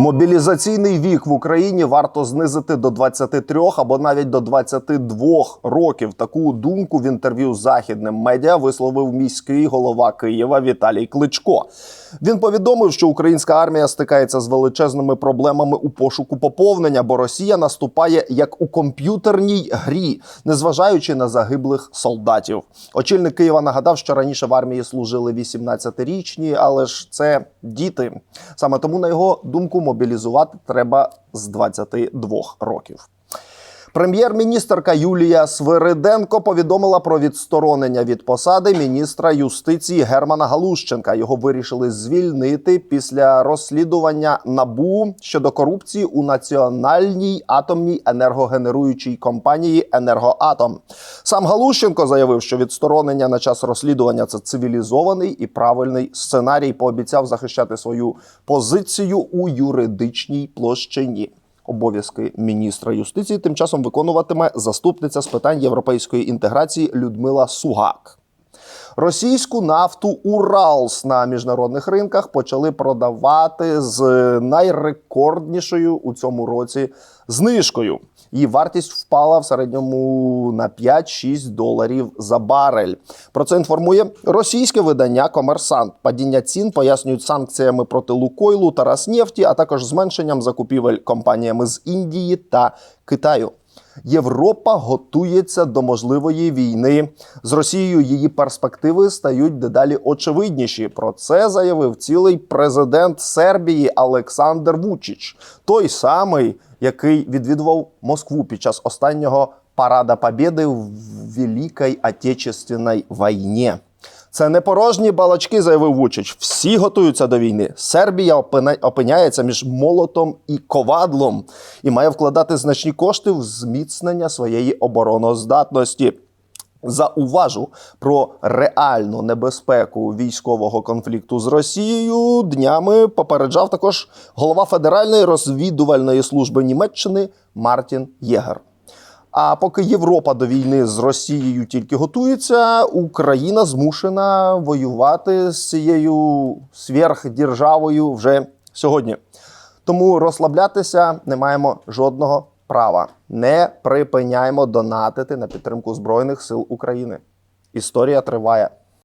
Мобілізаційний вік в Україні варто знизити до 23 або навіть до 22 років. Таку думку в інтерв'ю з західним медіа висловив міський голова Києва Віталій Кличко. Він повідомив, що українська армія стикається з величезними проблемами у пошуку поповнення, бо Росія наступає як у комп'ютерній грі, незважаючи на загиблих солдатів. Очільник Києва нагадав, що раніше в армії служили 18-річні, але ж це діти. Саме тому, на його думку, мобілізувати треба з 22 років. Прем'єр-міністерка Юлія Свириденко повідомила про відсторонення від посади міністра юстиції Германа Галущенка. Його вирішили звільнити після розслідування набу щодо корупції у національній атомній енергогенеруючій компанії Енергоатом. Сам Галущенко заявив, що відсторонення на час розслідування це цивілізований і правильний сценарій. Пообіцяв захищати свою позицію у юридичній площині. Обов'язки міністра юстиції тим часом виконуватиме заступниця з питань європейської інтеграції Людмила Сугак. Російську нафту Уралс на міжнародних ринках почали продавати з найрекорднішою у цьому році знижкою. Її вартість впала в середньому на 5-6 доларів за барель. Про це інформує російське видання Комерсант. Падіння цін пояснюють санкціями проти Лукойлу та Роснефті, а також зменшенням закупівель компаніями з Індії та Китаю. Європа готується до можливої війни з Росією. Її перспективи стають дедалі очевидніші. Про це заявив цілий президент Сербії Олександр Вучич, той самий, який відвідував Москву під час останнього парада Побєди в Великій Отечественній війні. Це не порожні балачки, заявив Вучич. Всі готуються до війни. Сербія опиняється між молотом і ковадлом і має вкладати значні кошти в зміцнення своєї обороноздатності. Зауважу про реальну небезпеку військового конфлікту з Росією. Днями попереджав також голова Федеральної розвідувальної служби Німеччини Мартін Єгер. А поки Європа до війни з Росією тільки готується, Україна змушена воювати з цією сверхдержавою вже сьогодні. Тому розслаблятися не маємо жодного права. Не припиняємо донатити на підтримку Збройних сил України. Історія триває.